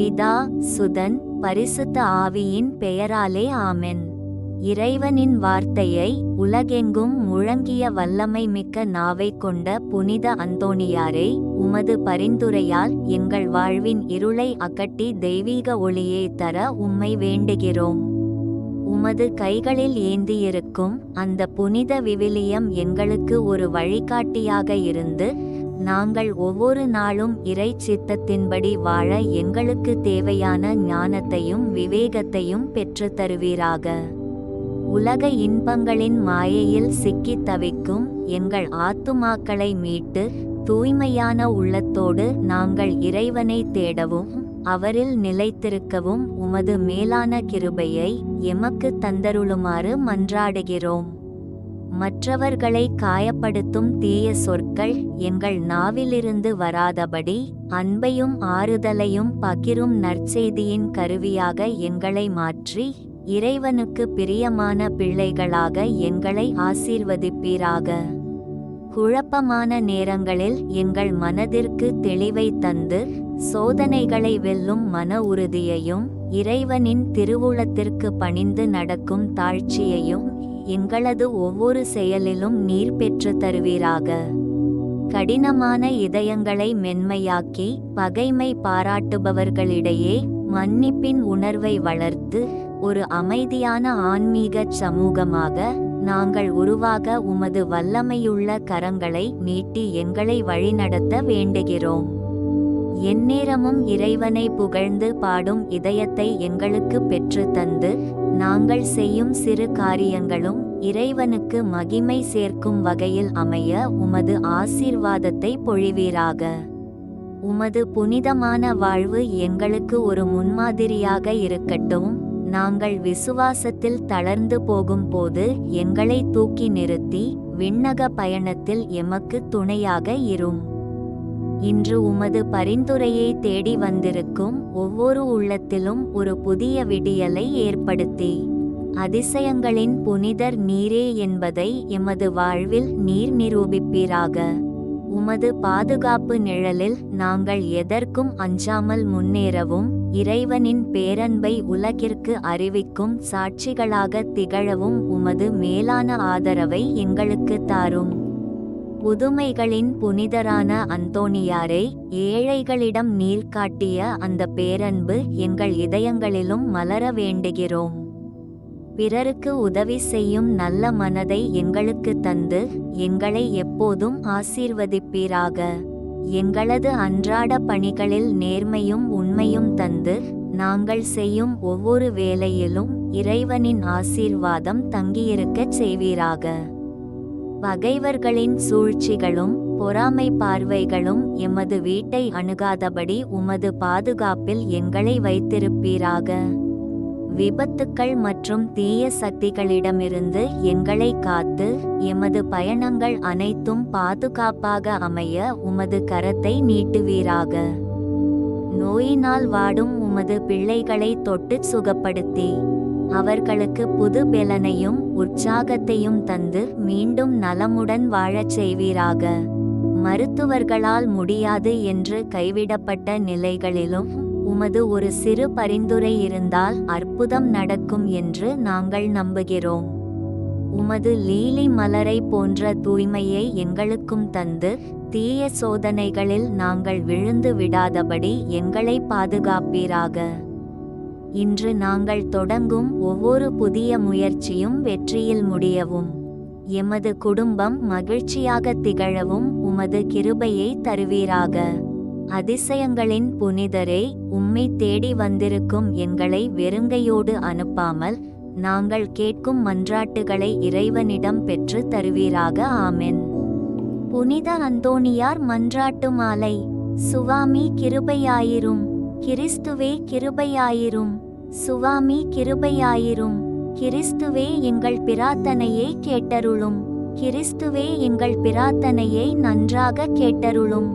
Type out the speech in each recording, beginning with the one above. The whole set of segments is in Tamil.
பிதா சுதன் பரிசுத்த ஆவியின் பெயராலே ஆமென். இறைவனின் வார்த்தையை உலகெங்கும் முழங்கிய வல்லமை மிக்க நாவை கொண்ட புனித அந்தோணியாரை உமது பரிந்துரையால் எங்கள் வாழ்வின் இருளை அகட்டி தெய்வீக ஒளியை தர உம்மை வேண்டுகிறோம். உமது கைகளில் ஏந்தியிருக்கும் அந்த புனித விவிலியம் எங்களுக்கு ஒரு வழிகாட்டியாக இருந்து நாங்கள் ஒவ்வொரு நாளும் இறை சித்தத்தின்படி வாழ எங்களுக்கு தேவையான ஞானத்தையும் விவேகத்தையும் பெற்றுத் தருவீராக. உலக இன்பங்களின் மாயையில் சிக்கித் தவிக்கும் எங்கள் ஆத்துமாக்களை மீட்டு தூய்மையான உள்ளத்தோடு நாங்கள் இறைவனை தேடவும் அவரில் நிலைத்திருக்கவும் உமது மேலான கிருபையை எமக்கு தந்தருளுமாறு மன்றாடுகிறோம். மற்றவர்களை காயப்படுத்தும் தீய சொற்கள் எங்கள் நாவிலிருந்து வராதபடி அன்பையும் ஆறுதலையும் பகிரும் நற்செய்தியின் கருவியாக எங்களை மாற்றி இறைவனுக்கு பிரியமான பிள்ளைகளாக எங்களை ஆசீர்வதிப்பீராக. குழப்பமான நேரங்களில் எங்கள் மனதிற்கு தெளிவை தந்து சோதனைகளை வெல்லும் மன உறுதியையும் இறைவனின் திருவுளத்திற்கு பணிந்து நடக்கும் தாழ்ச்சியையும் எங்களது ஒவ்வொரு செயலிலும் நீர் பெற்று தருவீராக. கடினமான இதயங்களை மென்மையாக்கி பகைமை பாராட்டுபவர்களிடையே மன்னிப்பின் உணர்வை வளர்த்து ஒரு அமைதியான ஆன்மீக சமூகமாக நாங்கள் உருவாக உமது வல்லமையுள்ள கரங்களை நீட்டி எங்களை வழிநடத்த வேண்டுகிறோம். எந்நேரமும் இறைவனை புகழ்ந்து பாடும் இதயத்தை எங்களுக்கு பெற்று தந்து நாங்கள் செய்யும் சிறு காரியங்களும் இறைவனுக்கு மகிமை சேர்க்கும் வகையில் அமைய உமது ஆசீர்வாதத்தை பொழிவீராக. உமது புனிதமான வாழ்வு எங்களுக்கு ஒரு முன்மாதிரியாக இருக்கட்டும். நாங்கள் விசுவாசத்தில் தளர்ந்து போகும்போது எங்களை தூக்கி நிறுத்தி விண்ணக பயணத்தில் எமக்கு துணையாக இரும். இன்று உமது பரிந்துரையை தேடி வந்திருக்கும் ஒவ்வொரு உள்ளத்திலும் ஒரு புதிய விடியலை ஏற்படுத்தி. அதிசயங்களின் புனிதர் நீரே என்பதை எமது வாழ்வில் நீர் நிரூபிப்பீராக. உமது பாதுகாப்பு நிழலில் நாங்கள் எதற்கும் அஞ்சாமல் முன்னேறவும் இறைவனின் பேரன்பை உலகிற்கு அறிவிக்கும் சாட்சிகளாக திகழவும் உமது மேலான ஆதரவை எங்களுக்கு தாரும். புதுமைகளின் புனிதரான அந்தோணியாரை ஏழைகளிடம் நீர் காட்டிய அந்த பேரன்பு எங்கள் இதயங்களிலும் மலர வேண்டுகிறோம். பிறருக்கு உதவி செய்யும் நல்ல மனதை எங்களுக்கு தந்து எங்களை எப்போதும் ஆசீர்வதிப்பீராக. எங்களது அன்றாட பணிகளில் நேர்மையும் உண்மையும் தந்து நாங்கள் செய்யும் ஒவ்வொரு வேலையிலும் இறைவனின் ஆசீர்வாதம் தங்கியிருக்கச் செய்வீராக. பகைவர்களின் சூழ்ச்சிகளும் பொறாமை பார்வைகளும் எமது வீட்டை அணுகாதபடி உமது பாதுகாப்பில் எங்களை வைத்திருப்பீராக. விபத்துக்கள் மற்றும் தீய சக்திகளிடமிருந்து எங்களை காத்து எமது பயணங்கள் அனைத்தும் பாதுகாப்பாக அமைய உமது கரத்தை நீட்டுவீராக. நோயினால் வாடும் உமது பிள்ளைகளை தொட்டு சுகப்படுத்தி அவர்களுக்கு புது பெலனையும் உற்சாகத்தையும் தந்து மீண்டும் நலமுடன் வாழச் செய்வீராக. மருத்துவர்களால் முடியாது என்று கைவிடப்பட்ட நிலைகளிலும் உமது ஒரு சிறு பரிந்துரை இருந்தால் அற்புதம் நடக்கும் என்று நாங்கள் நம்புகிறோம். உமது லீலி மலரை போன்ற தூய்மையை எங்களுக்கும் தந்து தீய சோதனைகளில் நாங்கள் விழுந்து விடாதபடி எங்களை பாதுகாப்பீராக. இன்று நாங்கள் தொடங்கும் ஒவ்வொரு புதிய முயற்சியும் வெற்றியில் முடியவும். எமது குடும்பம் மகிழ்ச்சியாக திகழவும் உமது கிருபையை தருவீராக. அதிசயங்களின் புனிதரே உம்மை தேடி வந்திருக்கும் எங்களை வெறுங்கையோடு அனுப்பாமல் நாங்கள் கேட்கும் மன்றாட்டுகளை இறைவனிடம் பெற்று தருவீராக. ஆமென். புனித அந்தோணியார் மன்றாட்டு மாலை. சுவாமி கிருபையாயிரும். கிறிஸ்துவே கிருபையாயிரும். சுவாமி கிருபையாயிரும். கிறிஸ்துவே எங்கள் பிரார்த்தனையை கேட்டருளும். கிறிஸ்துவே எங்கள் பிரார்த்தனையை நன்றாக கேட்டருளும்.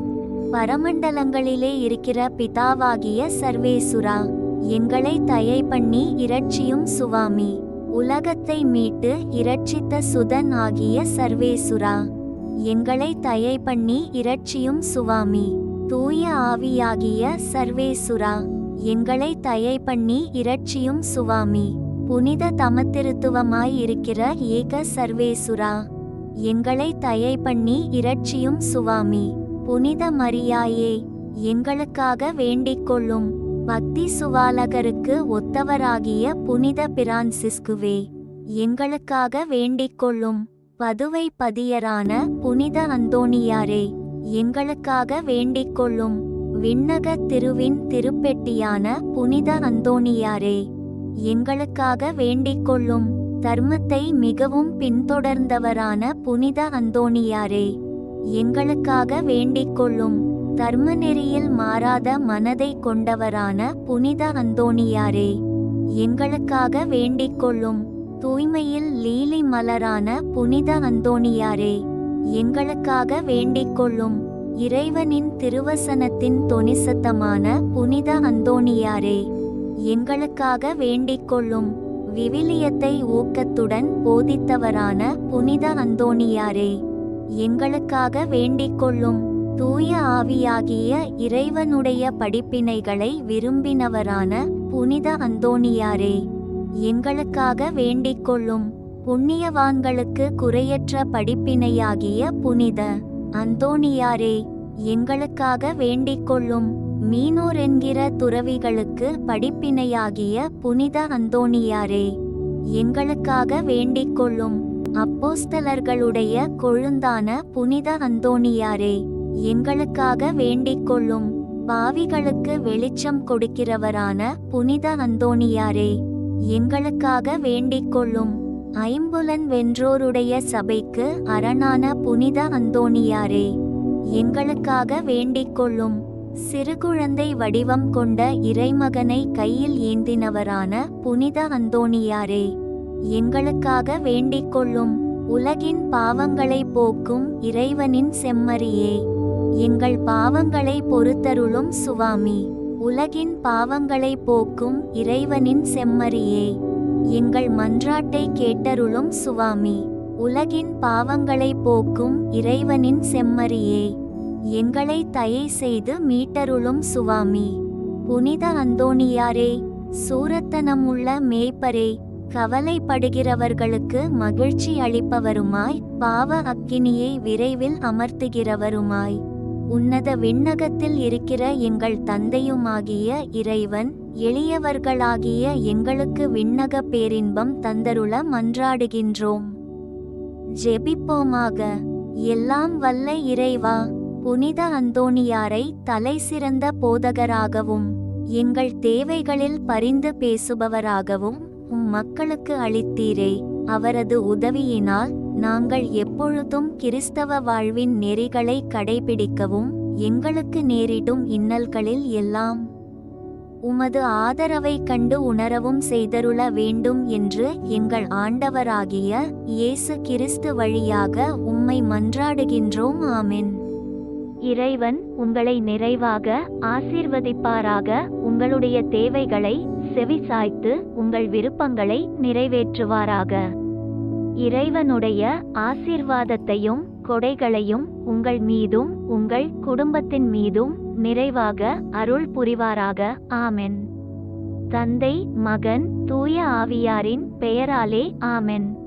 பரமண்டலங்களிலே இருக்கிற பிதாவாகிய சர்வேசுரா எங்களை தயை பண்ணி இரட்சியும் சுவாமி. உலகத்தை மீட்டு இரட்சித்த சுதன் ஆகிய சர்வேசுரா எங்களை தயை பண்ணி இரட்சியும் சுவாமி. தூய ஆவியாகிய சர்வேசுரா எங்களை தயை பண்ணி இரட்சியும் சுவாமி. புனித தமத்திருத்துவமாய் இருக்கிற ஏக சர்வேசுரா எங்களை தயை பண்ணி இரட்சியும் சுவாமி. புனித மரியாயே எங்களுக்காக வேண்டிக்கொள்ளும் பக்தி சுவாலகருக்கு ஒத்தவராகிய புனித பிரான்சிஸ்குவே எங்களுக்காக வேண்டிக்கொள்ளும் பதுவை பதியரான புனித அந்தோணியாரே எங்களுக்காக வேண்டிக்கொள்ளும் விண்ணக திருவின் திருப்பெட்டியான புனித அந்தோணியாரே எங்களுக்காக வேண்டிக் கொள்ளும் தர்மத்தை மிகவும் பின்தொடர்ந்தவரான புனித அந்தோணியாரே எங்களுக்காக வேண்டிக் கொள்ளும் தர்மநெறியில் மாறாத மனதை கொண்டவரான புனித அந்தோணியாரே எங்களுக்காக வேண்டிக் கொள்ளும் தூய்மையில் லீலி மலரான புனித அந்தோணியாரே எங்களுக்காக வேண்டிக் கொள்ளும் இறைவனின் திருவசனத்தின் தொனிசத்தமான புனித அந்தோணியாரே எங்களுக்காக வேண்டிக் கொள்ளும் விவிலியத்தை ஊக்கத்துடன் போதித்தவரான புனித அந்தோணியாரே எங்களுக்காக வேண்டிக் கொள்ளும் தூய ஆவியாகிய இறைவனுடைய படிப்பினைகளை விரும்பினவரான புனித அந்தோணியாரே எங்களுக்காக வேண்டிக் கொள்ளும் புண்ணியவான்களுக்கு குறையற்ற படிப்பினையாகிய புனித அந்தோணியாரே எங்களுக்காக வேண்டிக் கொள்ளும் மீனோர் என்கிற துறவிகளுக்கு படிப்பினையாகிய புனித அந்தோணியாரே எங்களுக்காக வேண்டிக் கொள்ளும் அப்போஸ்தலர்களுடைய கொழுந்தான புனித அந்தோணியாரே எங்களுக்காக வேண்டிக் கொள்ளும் பாவிகளுக்கு வெளிச்சம் கொடுக்கிறவரான புனித அந்தோணியாரே எங்களுக்காக வேண்டிக் கொள்ளும் ஐம்புலன் வென்றோருடைய சபைக்கு அரணான புனித அந்தோணியாரே எங்களுக்காக வேண்டிக் கொள்ளும் சிறுகுழந்தை வடிவம் கொண்ட இறைமகனை கையில் ஏந்தினவரான புனித அந்தோணியாரே எங்களுக்காக வேண்டிக் கொள்ளும் உலகின் பாவங்களை போக்கும் இறைவனின் செம்மறியே எங்கள் பாவங்களை பொறுத்தருளும் சுவாமி உலகின் பாவங்களை போக்கும் இறைவனின் செம்மறியே. எங்கள் மன்றாட்டை கேட்டருளும் சுவாமி உலகின் பாவங்களை போக்கும் இறைவனின் செம்மறியே எங்களை தயை செய்து மீட்டருளும் சுவாமி. புனித அந்தோணியாரே சூரத்தனமுள்ள மேய்ப்பரே கவலைப்படுகிறவர்களுக்கு மகிழ்ச்சி அளிப்பவருமாய் பாவ அக்கினியை விரைவில் அமர்த்துகிறவருமாய். உன்னத விண்ணகத்தில் இருக்கிற எங்கள் தந்தையுமாகிய இறைவன் எளியவர்களாகிய எங்களுக்கு விண்ணக பேரின்பம் தந்தருள மன்றாடுகின்றோம். ஜெபிப்போமாக. எல்லாம் வல்ல இறைவா புனித அந்தோணியாரை தலை சிறந்த போதகராகவும் எங்கள் தேவைகளில் பரிந்து பேசுபவராகவும் உம் மக்களுக்கு அளித்தீரே. அவரது உதவியினால் நாங்கள் எப்பொழுதும் கிறிஸ்தவ வாழ்வின் நெறிகளை கடைபிடிக்கவும் எங்களுக்கு நேரிடும் இன்னல்களில் எல்லாம் உமது ஆதரவைக் கண்டு உணரவும் செய்தருள வேண்டும் என்று எங்கள் ஆண்டவராகிய இயேசு கிறிஸ்து வழியாக உம்மை மன்றாடுகின்றோம். ஆமென். இறைவன் உங்களை நிறைவாக ஆசீர்வதிப்பாராக. உங்களுடைய தேவைகளை செவிசாய்த்து உங்கள் விருப்பங்களை நிறைவேற்றுவாராக. இறைவனுடைய ஆசீர்வாதத்தையும் கொடைகளையும் உங்கள் மீதும் உங்கள் குடும்பத்தின் மீதும் நிறைவாக அருள் புரிவாராக. ஆமென். தந்தை மகன் தூய ஆவியாரின் பெயராலே ஆமென்.